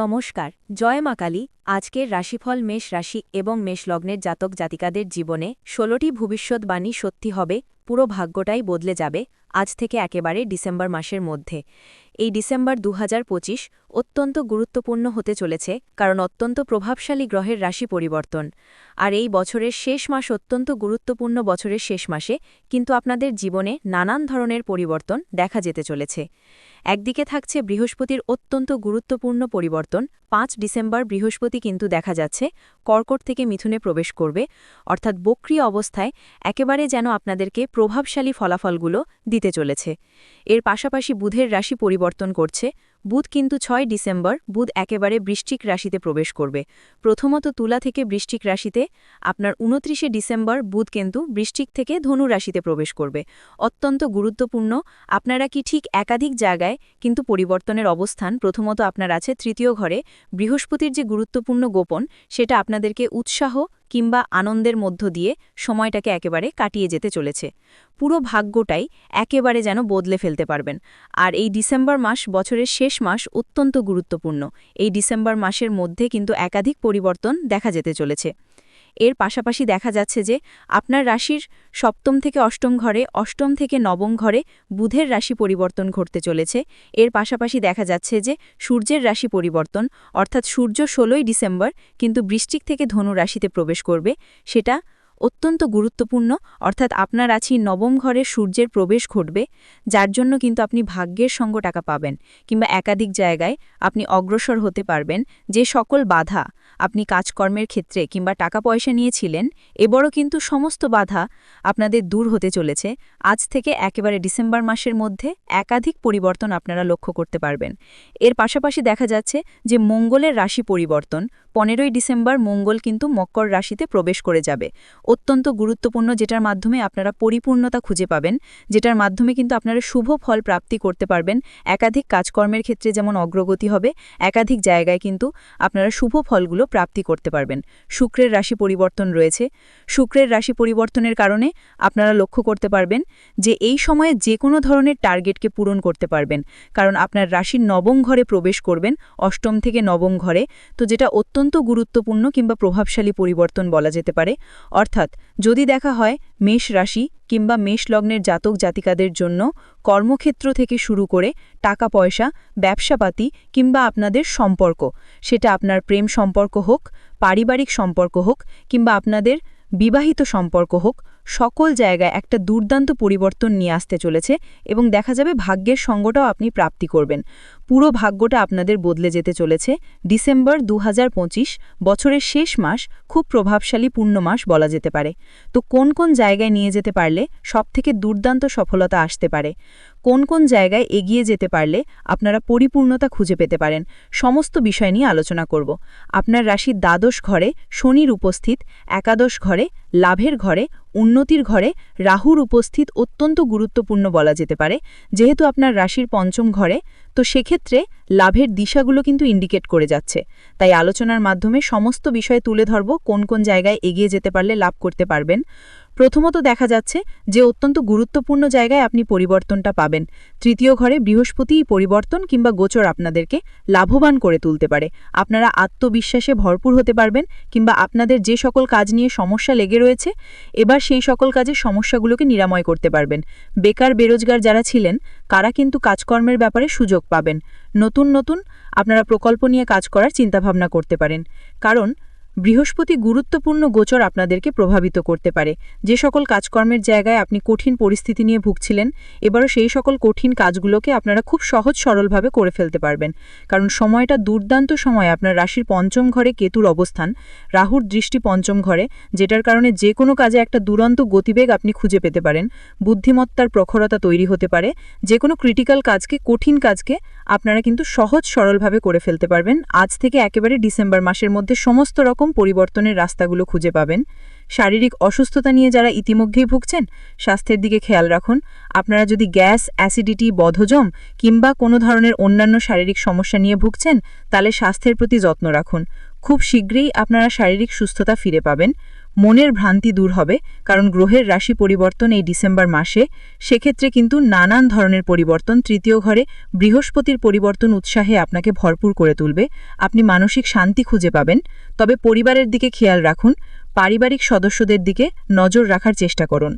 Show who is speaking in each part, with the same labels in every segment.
Speaker 1: নমস্কার, জয় মা কালী, আজকের রাশিফল মেষ রাশি এবং মেষ লগ্নের জাতক জাতিকাদের জীবনে ষোলোটি ভবিষ্যৎবাণী সত্যি হবে, পুরো ভাগ্যটাই বদলে যাবে, আজ থেকে একেবারে ডিসেম্বর মাসের মধ্যে। এই ডিসেম্বর দু হাজার পঁচিশ অত্যন্ত গুরুত্বপূর্ণ হতে চলেছে কারণ অত্যন্ত প্রভাবশালী গ্রহের রাশি পরিবর্তন। আর এই বছরের শেষ মাস অত্যন্ত গুরুত্বপূর্ণ বছরের শেষ মাসে কিন্তু আপনাদের জীবনে নানান ধরনের পরিবর্তন দেখা যেতে চলেছে। একদিকে থাকছে বৃহস্পতির অত্যন্ত গুরুত্বপূর্ণ পরিবর্তন, পাঁচ ডিসেম্বর বৃহস্পতি কিন্তু দেখা যাচ্ছে কর্কট থেকে মিথুনে প্রবেশ করবে, অর্থাৎ বক্রিয় অবস্থায় একেবারে যেন আপনাদেরকে প্রভাবশালী ফলাফলগুলো দিতে চলেছে। এর পাশাপাশি বুধের রাশি পরিবর্তন করছে, বুধ কিন্তু ছয় ডিসেম্বর, বুধ একেবারে বৃষ্টিক রাশিতে প্রবেশ করবে। প্রথমত তুলা থেকে বৃষ্টিক রাশিতে, আপনার উনত্রিশে ডিসেম্বর, বুধ কিন্তু বৃষ্টিক থেকে ধনু রাশিতে প্রবেশ করবে। অত্যন্ত গুরুত্বপূর্ণ, আপনারা কি ঠিক একাধিক জায়গায় কিন্তু পরিবর্তনের অবস্থান, প্রথমত আপনার আছে তৃতীয় ঘরে, বৃহস্পতির যে গুরুত্বপূর্ণ গোপন, সেটা আপনাদেরকে উৎসাহ কিংবা আনন্দের মধ্য দিয়ে সময়টাকে একেবারে কাটিয়ে যেতে চলেছে। পুরো ভাগ্যটাই একেবারে যেন বদলে ফেলতে পারবেন। আর এই ডিসেম্বর মাস বছরের শেষ মাস অত্যন্ত গুরুত্বপূর্ণ। এই ডিসেম্বর মাসের মধ্যে কিন্তু একাধিক পরিবর্তন দেখা যেতে চলেছে। এর পাশাপাশি দেখা যাচ্ছে যে আপনার রাশির সপ্তম থেকে অষ্টম ঘরে, অষ্টম থেকে নবম ঘরে বুধের রাশি পরিবর্তন ঘটতে চলেছে। এর পাশাপাশি দেখা যাচ্ছে যে সূর্যের রাশি পরিবর্তন, অর্থাৎ সূর্য ষোলোই ডিসেম্বর, কিন্তু বৃষ্টিক থেকে ধনু রাশিতে প্রবেশ করবে। সেটা অত্যন্ত গুরুত্বপূর্ণ, অর্থাৎ আপনার আছি নবম ঘরে সূর্যের প্রবেশ ঘটবে, যার জন্য কিন্তু আপনি ভাগ্যের সঙ্গ টাকা পাবেন, কিংবা একাধিক জায়গায় আপনি অগ্রসর হতে পারবেন, যে সকল বাধা আপনি কাজকর্মের ক্ষেত্রে কিংবা টাকা পয়সা নিয়েছিলেন, এবারও কিন্তু সমস্ত বাধা আপনাদের দূর হতে চলেছে। আজ থেকে একেবারে ডিসেম্বর মাসের মধ্যে একাধিক পরিবর্তন আপনারা লক্ষ্য করতে পারবেন। এর পাশাপাশি দেখা যাচ্ছে যে মঙ্গলের রাশি পরিবর্তন পনেরোই ডিসেম্বর মঙ্গল কিন্তু মকর রাশিতে প্রবেশ করে যাবে। অত্যন্ত গুরুত্বপূর্ণ যেটার মাধ্যমে আপনারা পরিপূর্ণতা খুঁজে পাবেন, যেটার মাধ্যমে কিন্তু আপনারা শুভ ফল প্রাপ্তি করতে পারবেন। একাধিক কাজকর্মের ক্ষেত্রে যেমন অগ্রগতি হবে, একাধিক জায়গায় কিন্তু আপনারা শুভ ফলগুলো প্রাপ্তি করতে পারবেন। শুক্রের রাশি পরিবর্তন রয়েছে। শুক্রের রাশি পরিবর্তনের কারণে আপনারা লক্ষ্য করতে পারবেন যে এই সময়ে যে কোনো ধরনের টার্গেটকে পূরণ করতে পারবেন। কারণ আপনার রাশির নবম ঘরে প্রবেশ করবেন, অষ্টম থেকে নবম ঘরে। তো যেটা অত্যন্ত গুরুত্বপূর্ণ কিংবা প্রভাবশালী পরিবর্তন বলা যেতে পারে। অর্থাৎ, যদি দেখা হয়, মেষ রাশি কিংবা মেষ লগ্নের জাতক জাতিকাদের জন্য কর্মক্ষেত্র থেকে শুরু করে টাকা পয়সা, ব্যবসাপাতি কিংবা আপনাদের সম্পর্ক, সেটা আপনার প্রেম সম্পর্ক হোক, পারিবারিক সম্পর্ক হোক কিংবা আপনাদের বিবাহিত সম্পর্ক হোক সকল জায়গায় একটা দুর্দান্ত পরিবর্তন নিয়ে আসতে চলেছে এবং দেখা যাবে ভাগ্যের সঙ্গটাও আপনি প্রাপ্তি করবেন। পুরো ভাগ্যটা আপনাদের বদলে যেতে চলেছে। ডিসেম্বর দু হাজার পঁচিশ, বছরের শেষ মাস, খুব প্রভাবশালী পূর্ণ মাস বলা যেতে পারে। তো কোন কোন জায়গায় নিয়ে যেতে পারলে সবথেকে দুর্দান্ত সফলতা আসতে পারে? কোন কোন জায়গায় এগিয়ে যেতে পারলে আপনারা পরিপূর্ণতা খুঁজে পেতে পারেন? সমস্ত বিষয় নিয়ে আলোচনা করব। আপনার রাশির দ্বাদশ ঘরে শনির উপস্থিত, একাদশ ঘরে লাভের ঘরে, উন্নতির ঘরে রাহুর উপস্থিত অত্যন্ত গুরুত্বপূর্ণ বলা যেতে পারে। যেহেতু আপনার রাশির পঞ্চম ঘরে, তো সেক্ষেত্রে লাভের দিশাগুলো কিন্তু ইন্ডিকেট করে যাচ্ছে। তাই আলোচনার মাধ্যমে সমস্ত বিষয় তুলে ধরব, কোন কোন জায়গায় এগিয়ে যেতে পারলে লাভ করতে পারবেন। প্রথমত দেখা যাচ্ছে যে অত্যন্ত গুরুত্বপূর্ণ জায়গায় আপনি পরিবর্তনটা পাবেন। তৃতীয় ঘরে বৃহস্পতিই পরিবর্তন কিংবা গোচর আপনাদেরকে লাভবান করে তুলতে পারে। আপনারা আত্মবিশ্বাসে ভরপুর হতে পারবেন কিংবা আপনাদের যে সকল কাজ নিয়ে সমস্যা লেগে রয়েছে, এবার সেই সকল কাজের সমস্যাগুলোকে নিরাময় করতে পারবেন। বেকার বেরোজগার যারা ছিলেন কারা কিন্তু কাজকর্মের ব্যাপারে সুযোগ পাবেন। নতুন নতুন আপনারা প্রকল্প নিয়ে কাজ করার চিন্তাভাবনা করতে পারেন। কারণ বৃহস্পতি গুরুত্বপূর্ণ গোচর আপনাদেরকে প্রভাবিত করতে পারে। যে সকল কাজকর্মের জায়গায় আপনি কঠিন পরিস্থিতি নিয়ে ভুগছিলেন, এবারও সেই সকল কঠিন কাজগুলোকে আপনারা খুব সহজ সরলভাবে করে ফেলতে পারবেন। কারণ সময়টা দুর্দান্ত সময় আপনার রাশির পঞ্চম ঘরে কেতুর অবস্থান, রাহুর দৃষ্টি পঞ্চম ঘরে, যেটার কারণে যে কোনো কাজে একটা দুরন্ত গতিবেগ আপনি খুঁজে পেতে পারেন। বুদ্ধিমত্তার প্রখরতা তৈরি হতে পারে। যে কোনো ক্রিটিক্যাল কাজকে, কঠিন কাজকে আপনারা কিন্তু সহজ সরলভাবে করে ফেলতে পারবেন। আজ থেকে একেবারে ডিসেম্বর মাসের মধ্যে সমস্ত রকম পরিবর্তনের রাস্তাগুলো খুঁজে পাবেন। শারীরিক অসুস্থতা নিয়ে যারা ইতিমধ্যেই ভুগছেন, স্বাস্থ্যের দিকে খেয়াল রাখুন। আপনারা যদি গ্যাস, অ্যাসিডিটি বধজম কিংবা কোনো ধরনের অন্যান্য শারীরিক সমস্যা নিয়ে ভুগছেন, তাহলে স্বাস্থ্যের প্রতি যত্ন রাখুন। খুব শীঘ্রই আপনারা শারীরিক সুস্থতা ফিরে পাবেন।
Speaker 2: মনের ভ্রান্তি দূর হবে, কারণ গ্রহের রাশি পরিবর্তন এই ডিসেম্বর মাসে। সেক্ষেত্রে কিন্তু নানান ধরনের পরিবর্তন তৃতীয় ঘরে, বৃহস্পতির পরিবর্তন উৎসাহে আপনাকে ভরপুর করে তুলবে। আপনি মানসিক শান্তি খুঁজে পাবেন। তবে পরিবারের দিকে খেয়াল রাখুন, পারিবারিক সদস্যদের দিকে নজর রাখার চেষ্টা করুন।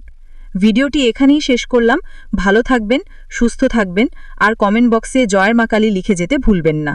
Speaker 2: ভিডিওটি এখানেই শেষ করলাম। ভালো থাকবেন, সুস্থ থাকবেন, আর কমেন্ট বক্সে জয়ের মা কালী লিখে যেতে ভুলবেন না।